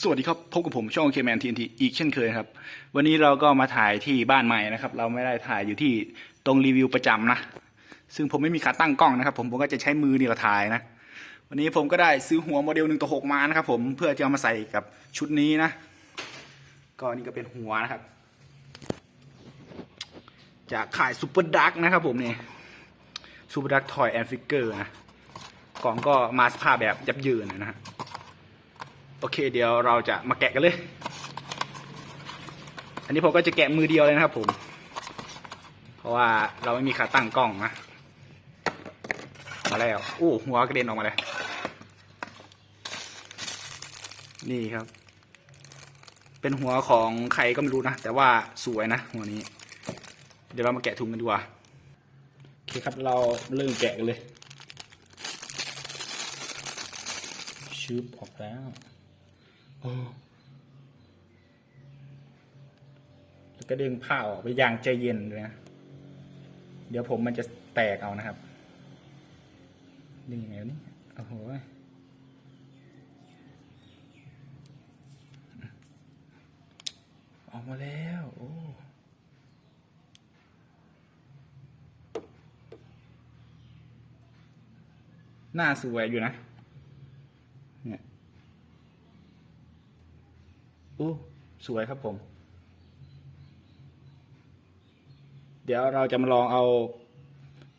สวัสดีครับพบกับผมช่องเคแมนทีนทีอีกเช่นเคยครับ วันนี้เราก็มาถ่ายที่บ้านใหม่นะครับ เราไม่ได้ถ่ายอยู่ที่ตรงรีวิวประจำนะ ซึ่งผมไม่มีขาตั้งกล้องนะครับ ผมผมก็จะใช้มือนี่แหละถ่ายนะ วันนี้ผมก็ได้ซื้อหัวโมเดลหนึ่งต่อหกมานะครับผมเพื่อจะเอามาใส่กับชุดนี้นะก็นี่ก็เป็นหัวนะครับ จากขายซูเปอร์ดักนะครับผมนี่ซูเปอร์ดักทอยแอนด์ฟิกเกอร์นะกล่องก็มาสภาพแบบยับเยินนะฮะ โอเคเดี๋ยวเราจะมาแกะกันเลย อันนี้ผมก็จะแกะมือเดียวเลยนะครับผม เพราะว่าเราไม่มีขาตั้งกล้องนะ มาแล้วโอ้หัวกระเด็นออกมาเลย นี่ครับ เป็นหัวของใครก็ไม่รู้นะ แต่ว่าสวยนะหัวนี้ เดี๋ยวเรามาแกะถุงกันดีกว่า โอเคครับเราเริ่มแกะกันเลยชืบออกแล้ว แล้วก็ดึงผ้าออกไปอย่างใจเย็นเลยนะ เดี๋ยวผมมันจะแตกเอานะครับ ดึงยังไงวนี่โอ้โหออกมาแล้ว โอ้หน้าสวยอยู่นะ เนี่ย อ้สวยครับผม เดี๋ยวเราจะมาลองเอา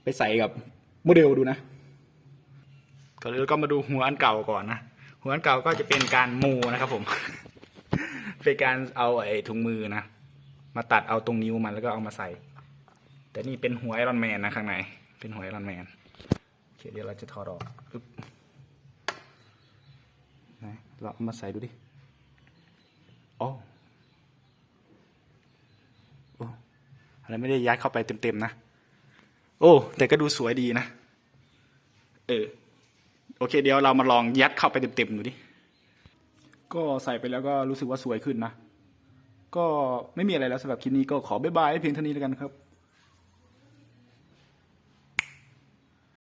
ไปใส่กับโมเดลดูนะก่อนอื่นก็มาดูหัวอันเก่าก่อนนะ หัวอันเก่าก็จะเป็นการมูนะครับผม เป็นการเอาไอ้ถุงมือนะ มาตัดเอาตรงนิ้วมันแล้วก็เอามาใส่ แต่นี่เป็นหัวไอรอนแมนนะข้างใน เป็นหัวไอรอนแมนโอเคเดี๋ยวเราจะถอดออกปึ๊บไหนเราเอามาใส่ดูดิ โอ้โอ้ เราไม่ได้ยัดเข้าไปเต็มๆนะ โอ้ แต่ก็ดูสวยดีนะ เออ โอเค เดี๋ยวเรามาลองยัดเข้าไปเต็มๆดูดิ ก็ใส่ไปแล้วก็รู้สึกว่าสวยขึ้นนะ ก็ไม่มีอะไรแล้วสำหรับคลิปนี้ก็ขอบ๊ายบายเพียงเท่านี้แล้วกันครับ